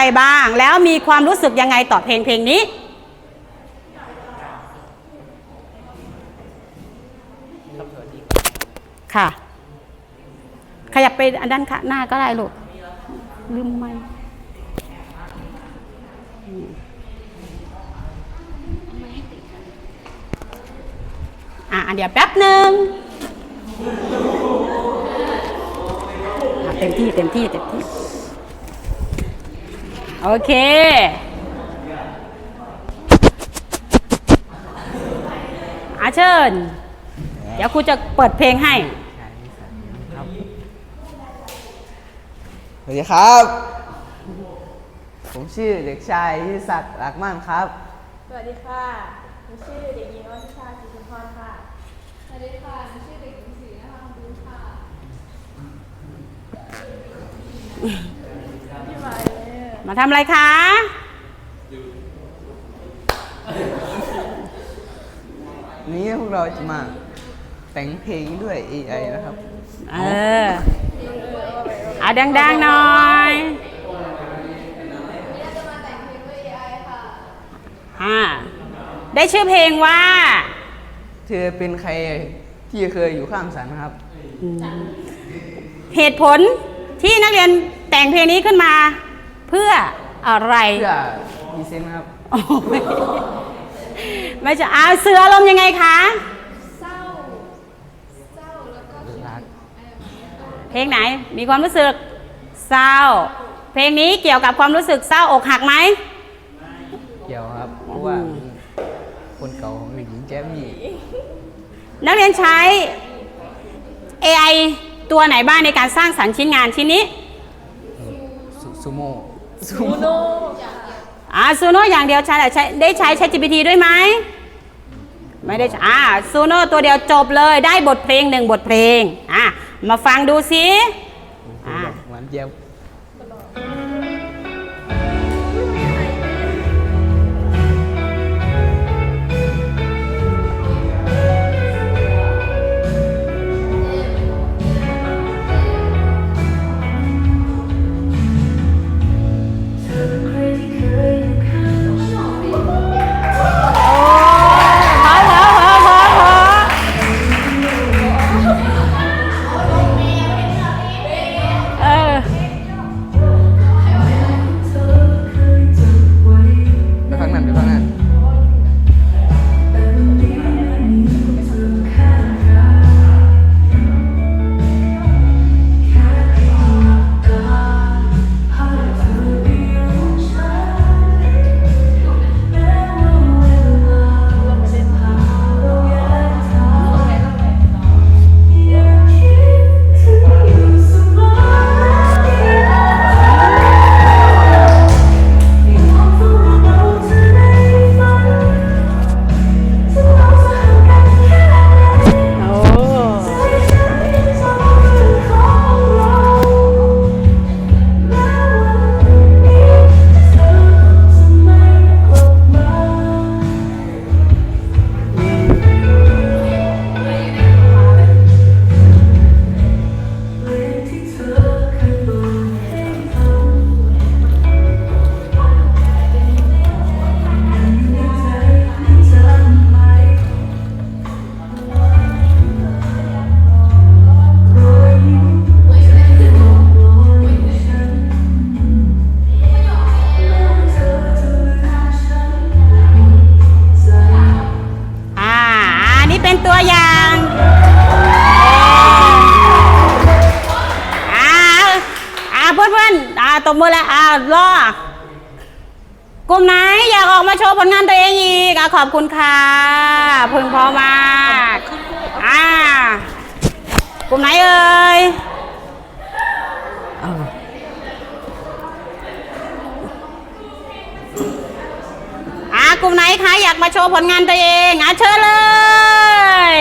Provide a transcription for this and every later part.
อะไรบ้างแล้วมีความรู้สึกยังไงต่อเพลงเพลงนี้ ค่ะ ขยับไปอันด้านข้างหน้าก็ได้ลูกลืมไม่อะเดี๋ยวแป๊บหนึ่งเต็มที่เต็มที่เต็มที่ โอเค อาเชิญ เดี๋ยวครูจะเปิดเพลงให้ สวัสดีครับ ผมชื่อเด็กชายทิศักดิ์รักมั่นครับ สวัสดีค่ะหนูชื่อเด็กหญิงอนิชาศรีสุนทรค่ะ สวัสดีค่ะหนูชื่อเด็กหญิงศรีนะคะคำบุญค่ะพี่ไม้ มาทำอะไรคะนี้พวกเราจะมาแต่งเพลงด้วย AI นะครับ เออเอาดังๆหน่อยอ่าได้ชื่อเพลงว่า เธอเป็นใครที่เคยอยู่ข้างฉันครับ เหตุผลที่นักเรียนแต่งเพลงนี้ขึ้นมา เพื่ออะไรเพื่อมีเซนครับโอ้ยไม่จะอาเสืออารมณ์ยังไงคะเศร้าเศร้าแล้วก็รักเพลงไหนมีความรู้สึกเศร้า เพลงนี้เกี่ยวกับความรู้สึกเศร้าอกหักไหมเกี่ยวครับเพราะว่าคนเก่าของเด็กหญิงแจมมี่นักเรียนใช้ AI ตัวไหนบ้างในการสร้างสรรค์ชิ้นงานชิ้นนี้ซูซูโม่ ซูอูโม่โน่อ่าซูโน่อย่างเดียวใช้ใช้ได้ใช้ ChatGPT ด้วยไหมไม่ได้ใช้อ่าซูโน่ตัวเดียวจบเลยได้บทเพลงหนึ่งบทเพลงอะมาฟังดูสิอ่าหวานเจี๊ยบ เพื่อนเพื่อนๆอ่าตบมือแล้วอ่ารอกลุ่มไหนอยากออกมาโชว์ผลงานตัวเองอีกอะขอบคุณค่ะพึงพอมากอ่ากลุ่มไหนเอ่ยอ่ากลุ่มไหนคะอยากมาโชว์ผลงานตัวเองอะเชิญเลย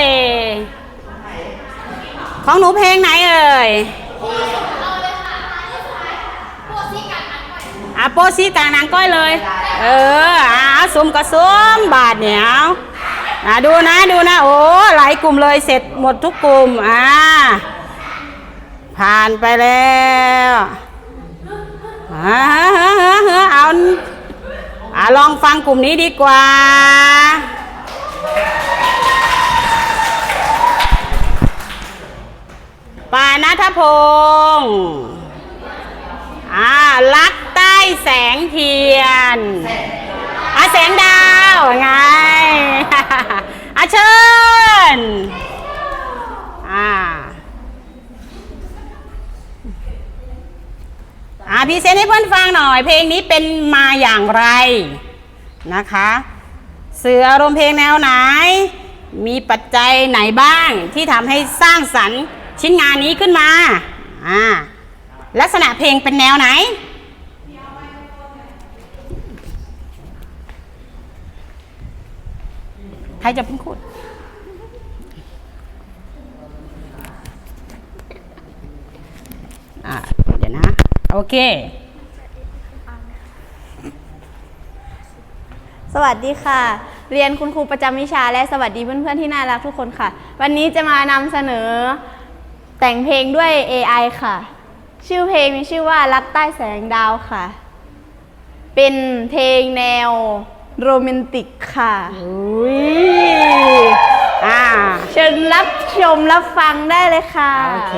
ของหนูเพลงไหนเอ่ย อะโปซี่างนางก้อยเลย เอออะซุ่มก็ซุ่มบาทเหนียวอะดูนะดูนะ โอ้หลายกลุ่มเลยเสร็จหมดทุกกลุ่มอ่าผ่านไปแล้วอ่าอ่าเฮ้อเฮ้อเฮ้อเอาอาลองฟังกลุ่มนี้ดีกว่าปานัทพงศ์อ่าลัก ใต้แสงเทียนอาแสงดาวไงอาเชิญอ่าอ่าพรีเซนให้เพื่อนฟังหน่อย เพลงนี้เป็นมาอย่างไรนะคะ เสื่ออารมณ์เพลงแนวไหน มีปัจจัยไหนบ้างที่ทำให้สร้างสรรค์ชิ้นงานนี้ขึ้นมาอ่าลักษณะเพลงเป็นแนวไหน ใครจะเป็นคนอ่าเดี๋ยวนะ โอเค สวัสดีค่ะ เรียนคุณครูประจำวิชาและสวัสดีเพื่อนๆที่น่ารักทุกคนค่ะ วันนี้จะมานำเสนอแต่งเพลงด้วย AI ค่ะ ชื่อเพลงมีชื่อว่ารักใต้แสงดาวค่ะ เป็นเพลงแนว โรแมนติกค่ะ อุ้ยอ่า เชิญรับชมรับฟังได้เลยค่ะ โอเค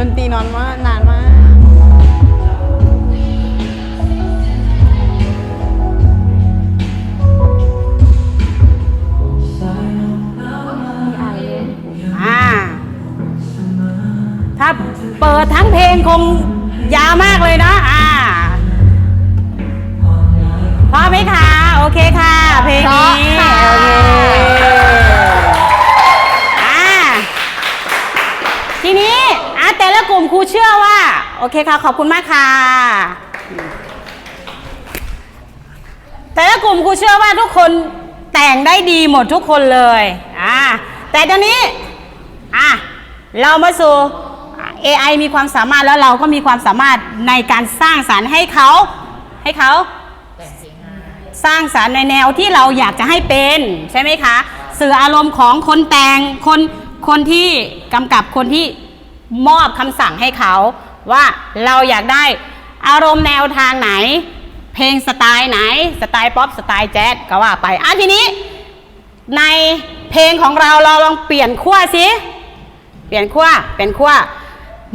ดนตรีนอนมานานมากอ่าถ้าเปิดทั้งเพลงคงยาวมากเลยเนาะอ่าพร้อมไหมคะ โอเคค่ะ เพลงนี้พร้อมค่ะโอเค แต่ละกลุ่มครูเชื่อว่า โอเคค่ะ ขอบคุณมากค่ะ แต่ละกลุ่มครูเชื่อว่าทุกคนแต่งได้ดีหมดทุกคนเลยอ่าแต่ตอนนี้อะเรามาสู่ AI มีความสามารถแล้วเราก็มีความสามารถในการสร้างสารรค์ให้เขาให้เขาสร้างสารรค์ในแนวที่เราอยากจะให้เป็นใช่ไหมคะสื่ออารมณ์ของคนแต่งคนคนที่กำกับคนที่ มอบคำสั่งให้เขา ว่าเราอยากได้อารมณ์แนวทางไหน เพลงสไตล์ไหน สไตล์ป๊อปสไตล์แจ๊สก็ว่าไปอะทีนี้ ในเพลงของเราเราลองเปลี่ยนขั้วสิเปลี่ยนขั้วเป็นขั้ว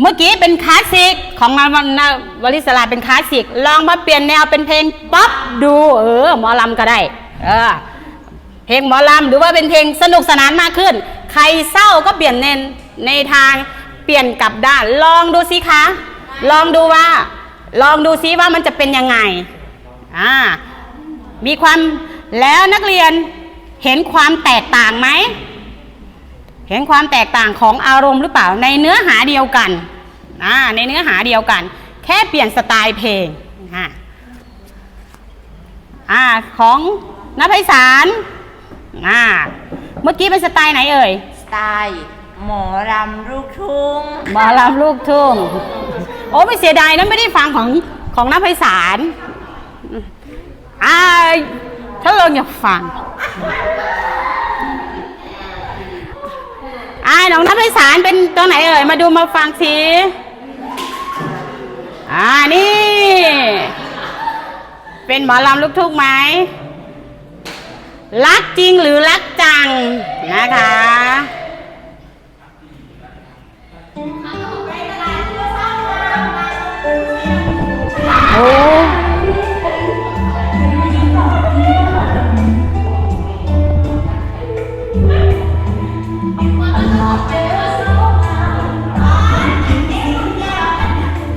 เมื่อกี้เป็นคลาสสิกของนาวนวลิสลาเป็นคลาสสิกลองมาเปลี่ยนแนวเป็นเพลงป๊อปดู เออหมอลำก็ได้เออเพลงหมอลำหรือว่าเป็นเพลงสนุกสนานมากขึ้น ใครเศร้าก็เปลี่ยนในในทาง เปลี่ยนกลับด้าน ลองดูสิคะ ลองดูว่า ลองดูซิว่ามันจะเป็นยังไง อ่า มีความแล้วนักเรียนเห็นความแตกต่างไหม เห็นความแตกต่างของอารมณ์หรือเปล่าในเนื้อหาเดียวกัน อ่า ในเนื้อหาเดียวกัน แค่เปลี่ยนสไตล์เพลง อ่าอ่าของนภัยสารอ่า เมื่อกี้เป็นสไตล์ไหนเอ่ย สไตล์ หมอรำลูกทุ่งหมอลำลูกทุ่ง โอ้ไม่เสียดายนะไม่ได้ฟังของของนภัยสารอ่าถ้าเราอยากฟังอ่าน้องนภัยสารเป็นตัวไหนเอ่ย มาดูมาฟังสิอ่านี่ เป็นหมอลำลูกทุ่งไหม รักจริงหรือรักจังนะคะ ก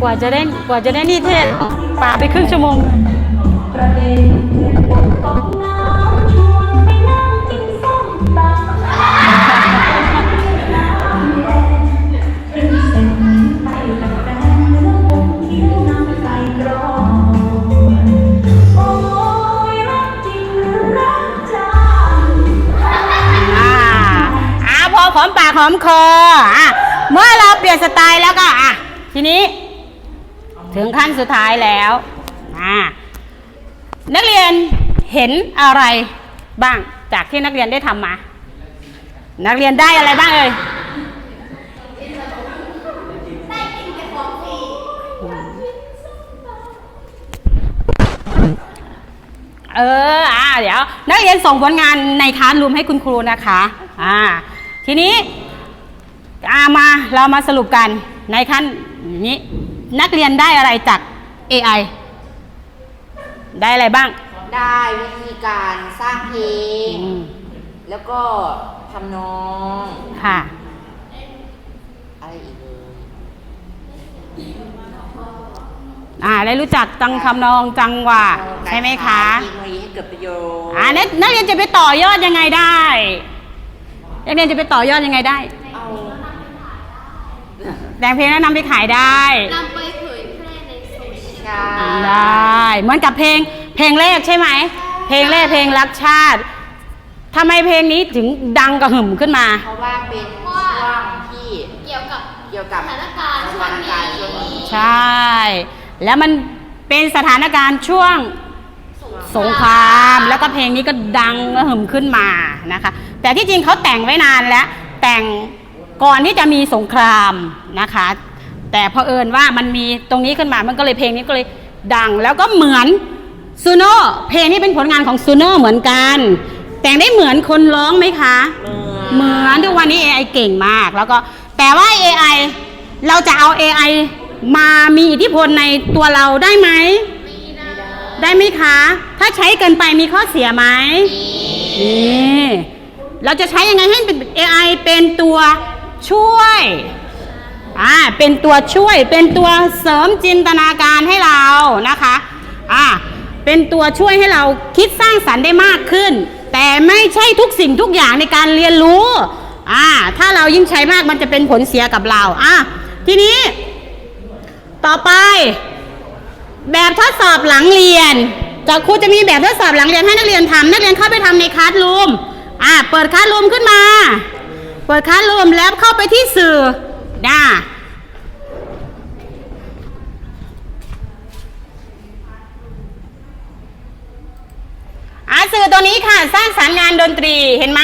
ว่าจะได้กว่าจะได้นี่เทศป่าไปครึ่งชั่วโมง หอมปากหอมคออะเมื่อเราเปลี่ยนสไตล์แล้วก็อะทีนี้ ถึงขั้นสุดท้ายแล้วอ่านักเรียนเห็นอะไรบ้างจากที่นักเรียนได้ทำมา นักเรียนได้อะไรบ้างเอ่ยเออ อ่า เดี๋ยว นักเรียนส่งผลงานในคลาสรูมให้คุณครูนะคะ อ่า ทีนี้อามาเรามาสรุปกันในขั้นนี้นักเรียนได้อะไรจาก AI ได้อะไรบ้าง ได้วิธีการสร้างเพลง อืมแล้วก็ทำนอง ค่ะ อะไรอีกเลยอ่าได้รู้จักจังคำนองจังหวะใช่ไหมคะเทคโนโลยีให้เกิดประโยชน์ อ่านักนักเรียนจะไปต่อยอดยังไงได้ นักเรียนจะไปต่อยอดยังไงได้ เอาแต่งเพลงแล้วนำไปขายได้นำไปเผยแพร่ในโซเชียล ใช่ได้ เหมือนกับเพลงเพลงแรกใช่ไหม เพลงแรกเพลงรักชาติทำไมเพลงนี้ถึงดังกระหึ่มขึ้นมา เพราะว่าเป็นช่วงที่เกี่ยวกับเกี่ยวกับสถานการณ์สถานการณ์ช่วงนี้ใช่ แล้วมันเป็นสถานการณ์ช่วงสงคราม แล้วก็เพลงนี้ก็ดังกระหึ่มขึ้นมานะคะ แต่ที่จริงเขาแต่งไว้นานแล้ว แต่งก่อนที่จะมีสงครามนะคะ แต่พอเผอิญว่ามันมีตรงนี้ขึ้นมามันก็เลยเพลงนี้ก็เลยดังแล้วก็เหมือนซูโน่เพลงนี้เป็นผลงานของซูโน่เหมือนกัน แต่งได้เหมือนคนร้องไหมคะ เหมือนทุกวันนี้ AI เก่งมากแล้วก็แต่ว่า AI เราจะเอา AI มามีอิทธิพลในตัวเราได้ไหมได้ไหมคะ ถ้าใช้เกินไปมีข้อเสียไหมนี่ เราจะใช้ยังไงให้เป็น AI เป็นตัวช่วยอ่าเป็นตัวช่วยเป็นตัวเสริมจินตนาการให้เรานะคะอ่าเป็นตัวช่วยให้เราคิดสร้างสรรค์ได้มากขึ้น แต่ไม่ใช่ทุกสิ่งทุกอย่างในการเรียนรู้อ่าถ้าเรายิ่งใช้มากมันจะเป็นผลเสียกับเราอะทีนี้ ต่อไป แบบทดสอบหลังเรียนจากครูจะมีแบบทดสอบหลังเรียนให้นักเรียนทำนักเรียนเข้าไปทำในคลาสรูม อ่าเปิดคลาสรูมขึ้นมา เปิดคลาสรูมแล้วเข้าไปที่สื่อนะอ่าสื่อตัวนี้ค่ะ สร้างสรรค์งานดนตรีเห็นไหม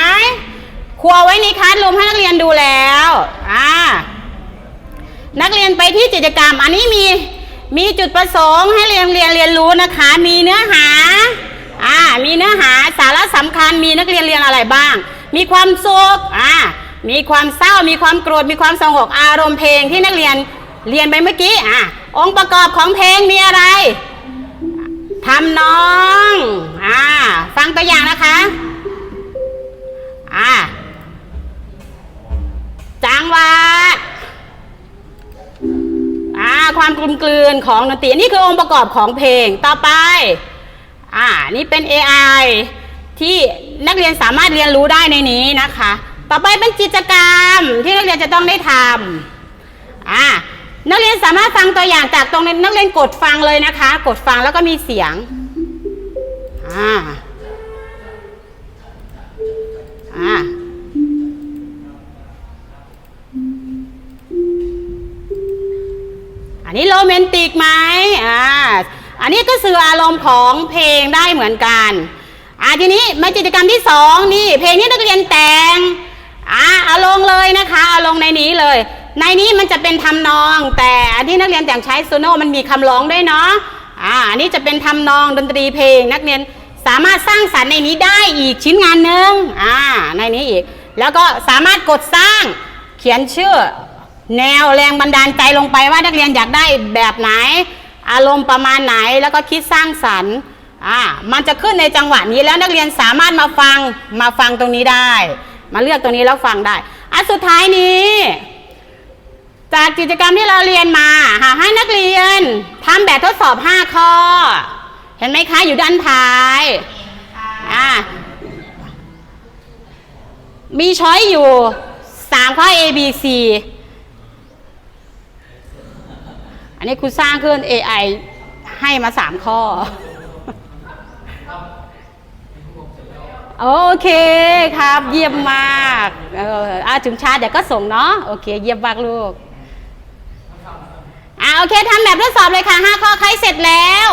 ครัวไว้ในคลาสรูมให้นักเรียนดูแล้วอ่านักเรียนไปที่กิจกรรม อันนี้มีมีจุดประสงค์ให้เรียนเรียนเรียนรู้นะคะ มีเนื้อหา อ่ามีเนื้อหาสาระสำคัญมีนักเรียนเรียนอะไรบ้าง มีความสุขอ่ามีความเศร้ามีความโกรธมีความสงบอารมณ์เพลงที่นักเรียนเรียนไปเมื่อกี้อ่าองค์ประกอบของเพลงมีอะไรทำนองอ่าฟังตัวอย่างนะคะอ่าจังหวะอ่าความกลมกลืนของดนตรีนี่คือองค์ประกอบของเพลงต่อไป อ่า นี่เป็น AI ที่นักเรียนสามารถเรียนรู้ได้ในนี้นะคะ ต่อไปเป็นกิจกรรมที่นักเรียนจะต้องได้ทำอ่านักเรียนสามารถฟังตัวอย่างจากตรงนี้นักเรียนกดฟังเลยนะคะ กดฟังแล้วก็มีเสียงอ่าอ่าอันนี้โรแมนติกไหมอ่า อันนี้ก็สื่ออารมณ์ของเพลงได้เหมือนกันอ่าทีนี้มากิจกรรมที่สองนี่เพลงที่นักเรียนแต่งอ่าเอาลงเลยนะคะเอาลงในนี้เลย ในนี้มันจะเป็นทำนอง แต่อันที่นักเรียนแต่งใช้โซโน่มันมีคำร้องด้วยเนาะอ่าอันนี้จะเป็นทำนองดนตรีเพลงนักเรียนสามารถสร้างสรรค์ในนี้ได้อีกชิ้นงานหนึ่งอ่าในนี้อีก แล้วก็สามารถกดสร้างเขียนชื่อ แนวแรงบันดาลใจลงไปว่านักเรียนอยากได้แบบไหน อารมณ์ประมาณไหนแล้วก็คิดสร้างสรรค์อ่ามันจะขึ้นในจังหวะนี้แล้วนักเรียนสามารถมาฟังมาฟังตรงนี้ได้ มาเลือกตรงนี้แล้วฟังได้อันสุดท้ายนี้ จากกิจกรรมที่เราเรียนมาหาให้นักเรียนทำแบบทดสอบ 5 ข้อ เห็นไหมคะอยู่ด้านท้ายอ่ามีช้อยอยู่ 3 ข้อ A B C อั นนี้คุณสร้างขึ้น AI ให้มา3ข้อ โอเคครับ เยี่ยมมากเอออาถึงชาเดี๋ยวก็ส่งเนาะโอเค เยี่ยมมากลูกอ่าโอเคทำแบบทดสอบเลยค่ะ5ข้อใครเสร็จแล้ว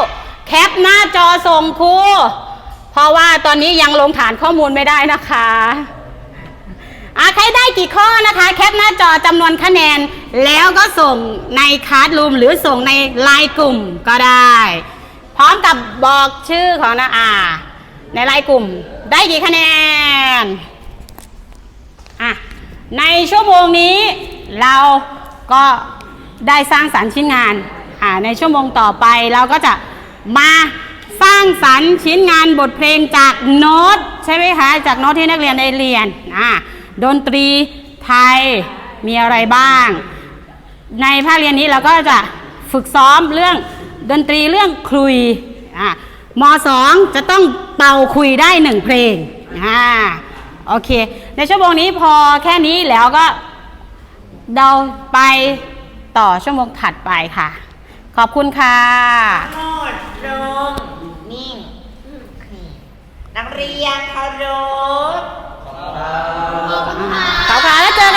แคปหน้าจอส่งครูเพราะว่าตอนนี้ยังลงฐานข้อมูลไม่ได้นะคะ อ่าใครได้กี่ข้อนะคะ แคปหน้าจอจำนวนคะแนน แล้วก็ส่งในคาร์ดรูมหรือส่งในไลน์กลุ่มก็ได้ พร้อมกับบอกชื่อของนะอาในไลน์กลุ่ม ได้กี่คะแนนอะในชั่วโมงนี้เราก็ได้สร้างสรรค์ชิ้นงานอ่าในชั่วโมงต่อไปเราก็จะมาสร้างสรรค์ชิ้นงานบทเพลงจากโน้ตใช่ไหมคะ จากโน้ตที่นักเรียนได้เรียนอ่า ดนตรีไทยมีอะไรบ้าง ในภาคเรียนนี้เราก็จะฝึกซ้อมเรื่องดนตรีเรื่องคลุยอะมสองจะต้องเป่าคุยได้หนึ่งเพลงอ่าโอเค ในชั่วโมงนี้พอแค่นี้แล้วก็เดาไปต่อชั่วโมงถัดไปค่ะ ขอบคุณค่ะโนดลงนิ่งนักเรียนเคารพ ขอบคุ